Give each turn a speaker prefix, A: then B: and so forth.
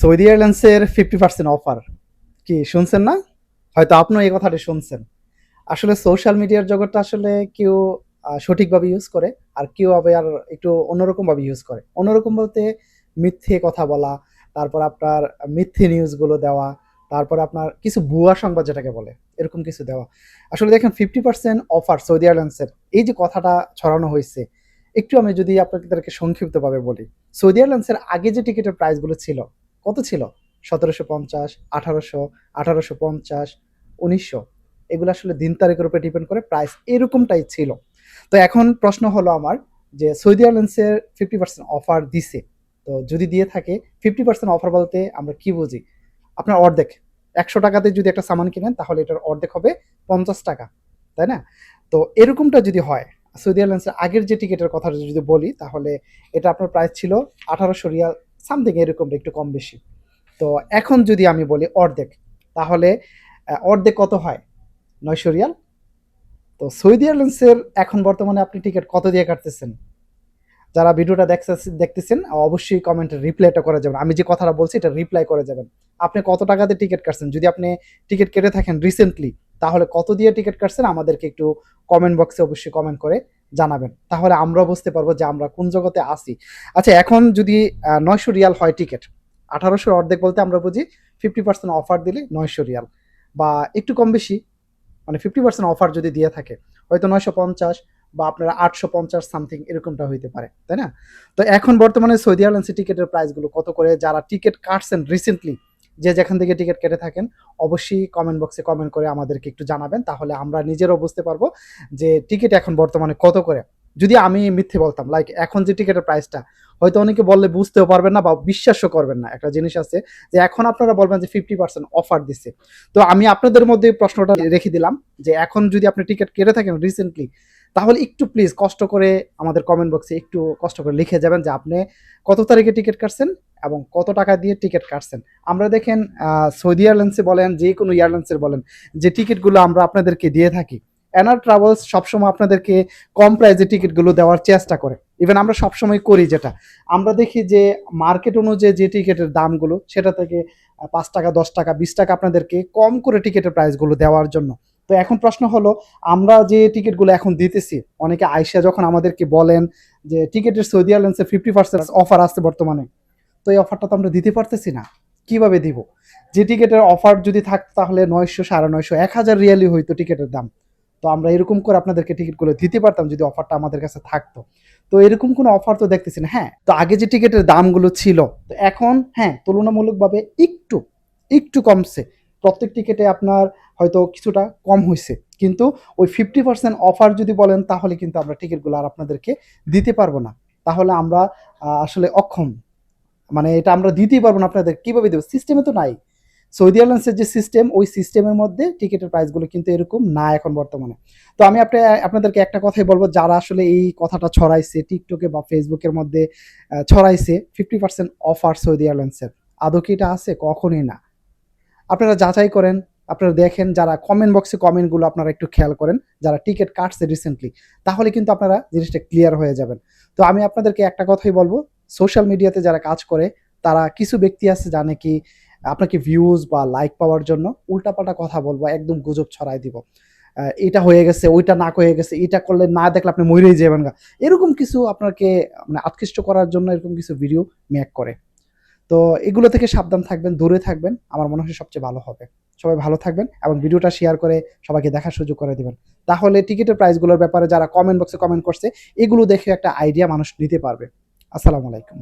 A: Saudi এয়ারলাইন্সের fifty percent offer কি, শুনছেন না? হয়তো আপনিও এই কথাটি শুনছেন। আসলে সোশ্যাল মিডিয়ার জগৎটা আসলে কেউ সঠিকভাবে ইউজ করে, আর কেউ আবার একটু অন্যরকমভাবে ইউজ করে। অন্যরকম বলতে মিথ্যে কথা বলা, তারপর আপনার মিথ্যে নিউজগুলো দেওয়া, তারপর আপনার কিছু ভুয়া সংবাদ যেটাকে বলে, এরকম কিছু দেওয়া। আসলে দেখেন ফিফটি পার্সেন্ট অফার সৌদি এয়ারলাইন্সের, এই যে কথাটা ছড়ানো হয়েছে, একটু আমি যদি আপনাদেরকে সংক্ষিপ্তভাবে বলি। সৌদি এয়ারলাইন্সের আগে যে টিকিটের প্রাইসগুলো ছিল কত ছিল? সতেরোশো পঞ্চাশ, আঠারোশো আঠারোশো পঞ্চাশ, উনিশশো। এগুলো আসলে দিন তারিখের উপরে ডিপেন্ড করে প্রাইস এরকমটাই ছিল। তো এখন প্রশ্ন হলো আমার যে সৌদি এয়ারলাইন্সের ফিফটি পার্সেন্ট অফার দিছে। তো যদি দিয়ে থাকে ফিফটি পার্সেন্ট অফার বলতে আমরা কি বুঝি? আপনার অর্ধেক। একশো টাকাতে যদি একটা সামান কিনেন, তাহলে এটার অর্ধেক হবে পঞ্চাশ টাকা। তাই না? তো এরকমটা যদি হয়, সৌদি এয়ারলাইন্সের আগের যে টিকিটের কথা যদি বলি, তাহলে এটা আপনার প্রাইস ছিল আঠারোশো রিয়াল সামথিং এরকমটা একটু কম বেশি। তো এখন যদি আমি বলি অর্ধেক, তাহলে অর্ধেক কত হয়? নয়শো রিয়াল। তো সৌদি এয়ারলাইন্সের এখন বর্তমানে আপনি টিকিট কত দিয়ে কাটতেছেন? যারা ভিডিওটা দেখতেছে, দেখতেছেন, অবশ্যই কমেন্টে রিপ্লাইটা করে যাবেন। আমি যে কথাটা বলছি, এটা রিপ্লাই করে যাবেন। আপনি কত টাকাতে টিকিট কাটছেন? যদি আপনি টিকিট কেটে থাকেন রিসেন্টলি তাহলে কত দিয়ে টিকিট কাটছেন? আমাদেরকে একটু কমেন্ট বক্সে অবশ্যই কমেন্ট করে জানাবেন। তাহলে আমরা বুঝতে পারব যে আমরা কোন জগতে আসি আচ্ছা এখন যদি নয়শো রিয়াল হয় টিকিট, আঠারোশোর অর্ধেক বলতে আমরা বুঝি ফিফটি পার্সেন্ট অফার দিলে নয়শো রিয়াল বা একটু কম বেশি মানে ফিফটি পার্সেন্ট অফার যদি দিয়ে থাকে, হয়তো নয়শো পঞ্চাশ বা আপনারা আটশো পঞ্চাশ সামথিং এরকমটা হইতে পারে, তাই না? তো এখন বর্তমানে সৌদি এয়ারলাইন্সের টিকিটের প্রাইসগুলো কত করে, যারা টিকিট কাটছেন রিসেন্টলি যে যেখান থেকে টিকিট কেটে থাকেন, অবশ্যই কমেন্ট বক্সে কমেন্ট করে আমাদেরকে একটু জানাবেন, তাহলে আমরা নিজেরও বুঝতে পারব যে টিকিট এখন বর্তমানে কত করে। যদি আমি মিথ্যে বলতাম লাইক এখন যে টিকিটের প্রাইসটা হয়তো অনেকে বললে বুঝতেও পারবেন না বা বিশ্বাসও করবেন না। একটা জিনিস আছে যে এখন আপনারা বলবেন যে ফিফটি পার্সেন্ট অফার দিচ্ছে তো আমি আপনাদের মধ্যে প্রশ্নটা রেখে দিলাম যে এখন যদি আপনি টিকিট কেটে থাকেন রিসেন্টলি তাহলে একটু প্লিজ কষ্ট করে আমাদের কমেন্ট বক্সে একটু কষ্ট করে লিখে যাবেন যে আপনি কত তারিখে টিকিট কাটছেন এবং কত টাকা দিয়ে টিকিট কাটছেন। আমরা দেখেন সৌদি এয়ারলাইন্সে বলেন, যে কোনো এয়ারলাইন্সের বলেন, যে টিকিটগুলো আমরা আপনাদেরকে দিয়ে থাকি। এনার ট্রাভেলস সবসময় আপনাদেরকে কম প্রাইসে টিকিটগুলো দেওয়ার চেষ্টা করে। ইভেন আমরা সবসময় করি যেটা। আমরা দেখি যে মার্কেট অনুযায়ী যে টিকিটের দামগুলো, সেটা থেকে পাঁচ টাকা, দশ টাকা, বিশ টাকা আপনাদেরকে কম করে টিকিটের প্রাইসগুলো দেওয়ার জন্য। তো এখন প্রশ্ন হলো, আমরা যে টিকিটগুলো এখন দিতেছি, অনেকে আইসা যখন আমাদেরকে বলেন যে টিকিটের সৌদি এয়ারলাইন্সে ফিফটি পার্সেন্ট অফার আসছে বর্তমানে, তো এই অফারটা তো আমরা দিতে পারতেছি না, কীভাবে দিব? যে টিকিটের অফার যদি থাকতো তাহলে নয়শো সাড়ে নয়শো, এক হাজার রিয়ালি হইতো টিকিটের দাম। তো আমরা এরকম করে আপনাদেরকে টিকিটগুলো দিতে পারতাম যদি অফারটা আমাদের কাছে থাকতো। তো এরকম কোনো অফার তো দেখতেছি না হ্যাঁ তো আগে যে টিকিটের দামগুলো ছিল, তো এখন হ্যাঁ তুলনামূলকভাবে একটু একটু কমছে। প্রত্যেক টিকিটে আপনার হয়তো কিছুটা কম হয়েছে কিন্তু ওই ফিফটি পার্সেন্ট অফার যদি বলেন, তাহলে কিন্তু আমরা টিকিটগুলো আর আপনাদেরকে দিতে পারব না। তাহলে আমরা আসলে অক্ষম। মানে এটা আমরা দিতেই পারব না আপনাদের। কীভাবে দেবো? সিস্টেমে তো নাই। সৌদি এয়ারলাইন্সের যে সিস্টেম ওই সিস্টেমের মধ্যে টিকিটের প্রাইসগুলো কিন্তু এরকম না এখন বর্তমানে। তো আমি আপনি আপনাদেরকে একটা কথাই বলব, যারা আসলে এই কথাটা ছড়াইছে টিকটকে বা ফেসবুকের মধ্যে ছড়াইছে ফিফটি পার্সেন্ট অফার সৌদি এয়ারলাইন্সের আদৌ কি এটা আছে? কখনই না। আপনারা যাচাই করেন, আপনারা দেখেন যারা কমেন্ট বক্সে কমেন্টগুলো আপনারা একটু খেয়াল করেন, যারা টিকিট কাটছে রিসেন্টলি তাহলে কিন্তু আপনারা জিনিসটা ক্লিয়ার হয়ে যাবেন। তো আমি আপনাদেরকে একটা কথাই বলব সোশ্যাল মিডিয়াতে যারা কাজ করে, তারা কিছু ব্যক্তি আছে জানে কি, আপনাকে ভিউজ বা লাইক পাওয়ার জন্য উল্টাপাল্টা কথা বলব, একদম গুজব ছড়াই দিব। এটা হয়ে গেছে, ওইটা না হয়ে গেছে, এটা করলে না দেখলে আপনি মরেই যাবেন গা। এরকম কিছু আপনাকে মানে আকৃষ্ট করার জন্য এরকম কিছু ভিডিও মেক করে। তো এগুলো থেকে সাবধান থাকবেন, দূরে থাকবেন। আমার মনে হয় সবচেয়ে ভালো হবে। সবাই ভালো থাকবেন এবং ভিডিওটা শেয়ার করে সবাইকে দেখার সুযোগ করে দেবেন। তাহলে টিকিটের প্রাইসগুলোর ব্যাপারে যারা কমেন্ট বক্সে কমেন্ট করছে, এগুলো দেখে একটা আইডিয়া মানুষ নিতে পারবে। আসসালামু আলাইকুম।